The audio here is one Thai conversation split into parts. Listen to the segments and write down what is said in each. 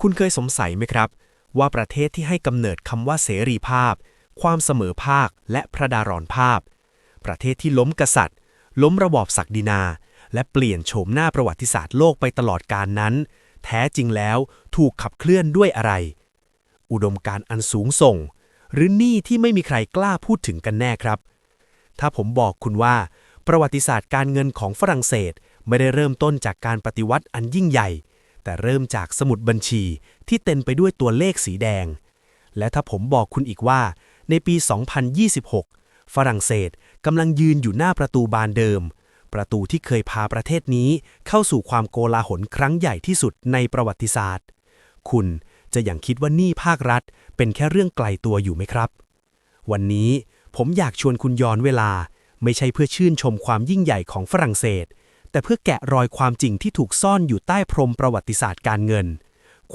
คุณเคยสงสัยไหมครับ ว่าประเทศที่ให้กำเนิดคำว่าเสรีภาพ ความเสมอภาค และพระดารอนภาพ ประเทศที่ล้มกษัตริย์ ล้มระบอบศักดินา และเปลี่ยนโฉมหน้าประวัติศาสตร์โลกไปตลอดกาลนั้น แท้จริงแล้วถูกขับเคลื่อนด้วยอะไร อุดมการอันสูงส่ง หรือนี้ที่ไม่มีใครกล้าพูดถึงกันแน่ครับ ถ้าผมบอกคุณว่า ประวัติศาสตร์การเงินของฝรั่งเศสไม่ได้เริ่มต้นจากการปฏิวัติอันยิ่งใหญ่ แต่เริ่มจากสมุดบัญชีที่เต็มไปด้วยตัวเลขสีแดง และถ้าผมบอกคุณอีกว่า ในปี 2026 ฝรั่งเศสกำลังยืนอยู่หน้าประตูบานเดิม ประตูที่เคยพาประเทศนี้เข้าสู่ความโกลาหลครั้งใหญ่ที่สุดในประวัติศาสตร์ คุณจะยังคิดว่านี้ภาครัฐ เป็นแค่เรื่องไกลตัวอยู่ไหมครับ วันนี้ผมอยากชวนคุณย้อนเวลา ไม่ใช่เพื่อชื่นชมความยิ่งใหญ่ของฝรั่งเศส แต่เพื่อแกะรอยความจริงที่ถูกซ่อนอยู่ใต้พรมประวัติศาสตร์การเงิน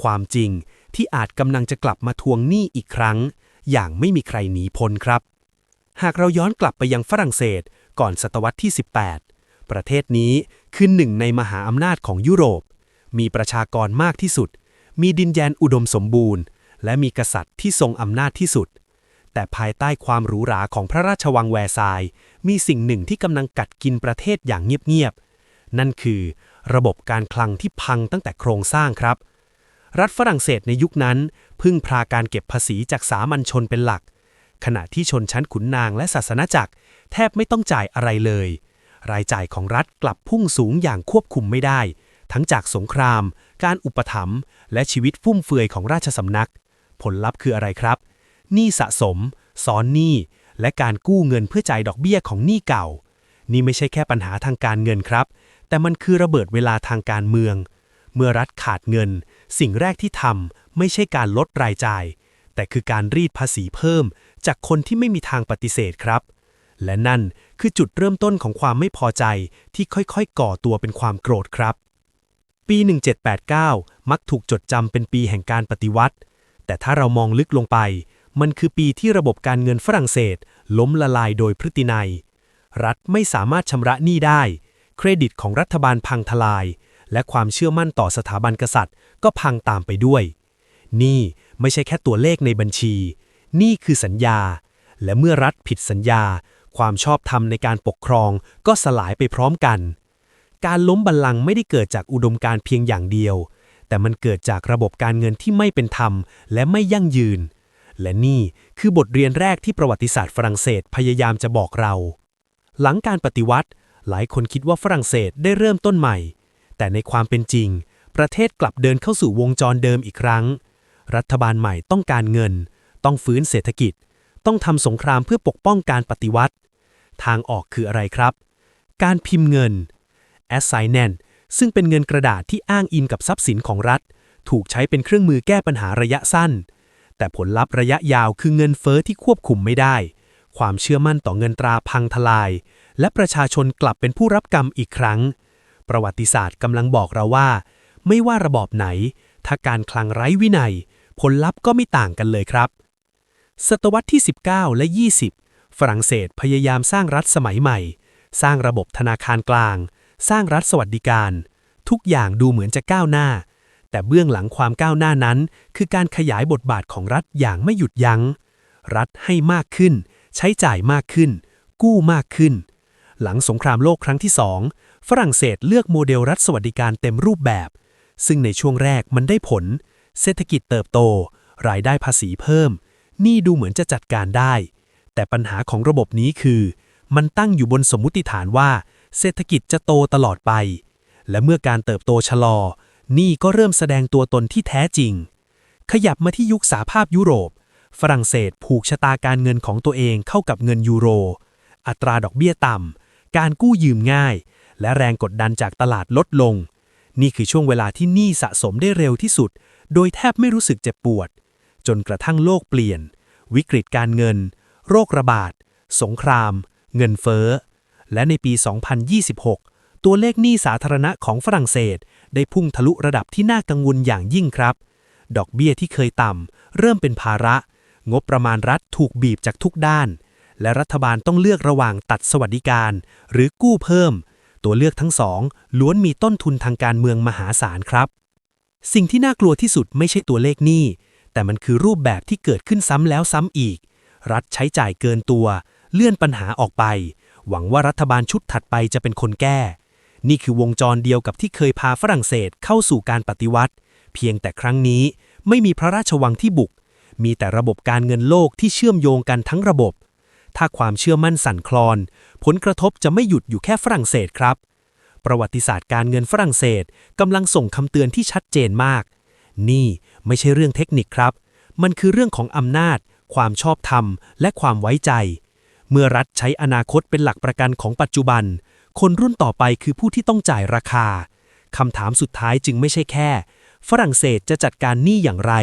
ความจริงที่อาจกำลังจะกลับมาทวงหนี้อีกครั้ง อย่างไม่มีใครหนีพ้นครับ หากเราย้อนกลับไปยังฝรั่งเศสก่อนศตวรรษที่ 18 ประเทศนี้คือหนึ่งในมหาอำนาจของยุโรป มีประชากรมากที่สุด มีดินแดนอุดมสมบูรณ์ และมีกษัตริย์ที่ทรงอำนาจที่สุด แต่ภายใต้ความหรูหราของพระราชวังแวร์ซาย มีสิ่งหนึ่งที่กำลังกัดกินประเทศอย่างเงียบๆ นั่นคือ ระบบการคลังที่พังตั้งแต่โครงสร้างครับ รัฐฝรั่งเศสในยุคนั้น พึ่งพาการเก็บภาษีจากสามัญชนเป็นหลัก ขณะที่ชนชั้นขุนนางและศาสนาจักร แทบไม่ต้องจ่ายอะไรเลย รายจ่ายของรัฐกลับพุ่งสูงอย่างควบคุมไม่ได้ ทั้งจากสงคราม การอุปถัมภ์และชีวิตฟุ่มเฟือยของราชสำนัก ผลลัพธ์คืออะไรครับหนี้สะสมซ้อนหนี้และการกู้เงินเพื่อจ่ายดอกเบี้ยของหนี้เก่า นี่ไม่ใช่แค่ปัญหาทางการเงินครับ แต่มันคือระเบิดเวลาทางการเมือง เมื่อรัฐขาดเงิน สิ่งแรกที่ทำไม่ใช่การลดรายจ่าย แต่คือการรีดภาษีเพิ่ม จากคนที่ไม่มีทางปฏิเสธครับ และนั่นคือจุดเริ่มต้นของความไม่พอใจที่ค่อยๆ ก่อตัวเป็นความโกรธครับ ปี 1789 มักถูกจดจำเป็นปีแห่งการปฏิวัติ แต่ถ้าเรามองลึกลงไป มันคือปีที่ระบบการเงินฝรั่งเศส ล้มละลายโดยพฤตินัย รัฐไม่สามารถชำระหนี้ได้ เครดิตของรัฐบาลพังทลาย และความเชื่อมั่นต่อสถาบันกษัตริย์ ก็พังตามไปด้วย นี่ไม่ใช่แค่ตัวเลขในบัญชี นี่คือสัญญา และเมื่อรัฐผิดสัญญา ความชอบธรรมในการปกครองก็สลายไปพร้อมกัน การล้มบัลลังก์ไม่ได้เกิดจากอุดมการเพียงอย่างเดียว แต่มันเกิดจากระบบการเงินที่ไม่เป็นธรรม และไม่ยั่งยืน และนี่คือบทเรียนแรกที่ประวัติศาสตร์ฝรั่งเศสพยายามจะบอกเรา หลังการปฏิวัติ หลายคนคิดว่าฝรั่งเศสได้เริ่มต้นใหม่ แต่ในความเป็นจริง ประเทศกลับเดินเข้าสู่วงจรเดิมอีกครั้ง รัฐบาลใหม่ต้องการเงิน ต้องฟื้นเศรษฐกิจ ต้องทำสงครามเพื่อปกป้องการปฏิวัติ ทางออกคืออะไรครับ การพิมพ์เงิน assignment ซึ่งเป็นเงินกระดาษที่อ้างอิงกับทรัพย์สินของรัฐ ถูกใช้เป็นเครื่องมือแก้ปัญหาระยะสั้น แต่ผลลัพธ์ระยะยาวคือเงินเฟอ้อที่ควบคุมไม่ได้ ความเชื่อมั่นต่อเงินตราพังทลาย และประชาชนกลับเป็นผู้รับกรรมอีกครั้ง ประวัติศาสตร์กำลังบอกเราว่า ไม่ว่าระบอบไหน ถ้าการคลังไร้วินัย ผลลัพธ์ก็ไม่ต่างกันเลยครับ ศตวรรษที่ 19 และ 20 ฝรั่งเศสพยายามสร้างรัฐสมัยใหม่ สร้างระบบธนาคารกลาง สร้างรัฐสวัสดิการ ทุกอย่างดูเหมือนจะก้าวหน้า แต่เบื้องหลังความก้าวหน้านั้น คือการขยายบทบาทของรัฐอย่างไม่หยุดยัง้ง รัฐให้มากขึ้น ใช้จ่ายมากขึ้น กู้มากขึ้น หลังสงครามโลกครั้งที่สองฝรั่งเศสเลือกโมเดลรัฐสวัสดิการเต็มรูปแบบ ซึ่งในช่วงแรกมันได้ผล เศรษฐกิจเติบโต รายได้ภาษีเพิ่ม นี่ดูเหมือนจะจัดการได้ แต่ปัญหาของระบบนี้คือ มันตั้งอยู่บนสมมติฐานว่า เศรษฐกิจจะโตตลอดไป และเมื่อการเติบโตชะลอ นี่ก็เริ่มแสดงตัวตนที่แท้จริง ขยับมาที่ยุคสาภาพยุโรป ฝรั่งเศสผูกชะตาการเงินของตัวเองเข้ากับเงินยูโร อัตราดอกเบี้ยต่ำ การกู้ยืมง่าย และแรงกดดันจากตลาดลดลง นี่คือช่วงเวลาที่หนี้สะสมได้เร็วที่สุด โดยแทบไม่รู้สึกเจ็บปวด จนกระทั่งโลกเปลี่ยน วิกฤตการเงิน โรคระบาด สงคราม เงินเฟ้อ และในปี 2026 ตัวเลขหนี้สาธารณะของฝรั่งเศส ได้พุ่งทะลุระดับที่น่ากังวลอย่างยิ่งครับ ดอกเบี้ยที่เคยต่ำเริ่มเป็นภาระ งบประมาณรัฐถูกบีบจากทุกด้าน และรัฐบาลต้องเลือกระหว่างตัดสวัสดิการ หรือกู้เพิ่ม ตัวเลือกทั้งสองล้วนมีต้นทุนทางการเมืองมหาศาลครับ สิ่งที่น่ากลัวที่สุดไม่ใช่ตัวเลขหนี้แต่มันคือรูปแบบที่เกิดขึ้นซ้ำแล้วซ้ำอีก รัฐใช้จ่ายเกินตัว เลื่อนปัญหาออกไป หวังว่ารัฐบาลชุดถัดไปจะเป็นคนแก้ นี่คือวงจรเดียวกับที่เคยพาฝรั่งเศสเข้าสู่การปฏิวัติ เพียงแต่ครั้งนี้ไม่มีพระราชวังที่บุก มีแต่ระบบการเงินโลกที่เชื่อมโยงกันทั้งระบบ ถ้าความเชื่อมั่นสั่นคลอน ผลกระทบจะไม่หยุดอยู่แค่ฝรั่งเศสครับ ประวัติศาสตร์การเงินฝรั่งเศสกำลังส่งคำเตือนที่ชัดเจนมาก นี่ไม่ใช่เรื่องเทคนิคครับ มันคือเรื่องของอำนาจ ความชอบธรรม และความไว้ใจ เมื่อรัฐใช้อนาคตเป็นหลักประกันของปัจจุบัน คนรุ่นต่อไปคือผู้ที่ต้องจ่ายราคาคำถามสุดท้ายจึงไม่ใช่แค่ ฝรั่งเศสจะจัดการหนี้อย่างไร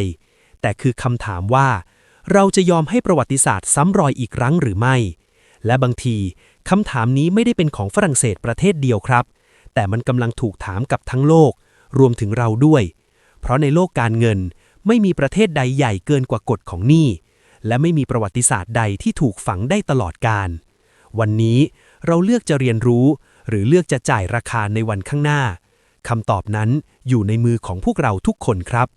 แต่คือคำถามว่า เราจะยอมให้ประวัติศาสตร์ซ้ำรอยอีกครั้งหรือไม่ และบางทีคำถามนี้ไม่ได้เป็นของฝรั่งเศสประเทศเดียวครับ แต่มันกำลังถูกถามกับทั้งโลก รวมถึงเราด้วย เพราะในโลกการเงินไม่มีประเทศใดใหญ่เกินกว่ากฎของหนี้ และไม่มีประวัติศาสตร์ใดที่ถูกฝังได้ตลอดกาลวันนี้เราเลือกจะเรียนรู้ หรือเลือกจะจ่ายราคาในวันข้างหน้าคำตอบนั้นอยู่ในมือของพวกเราทุกคนครับ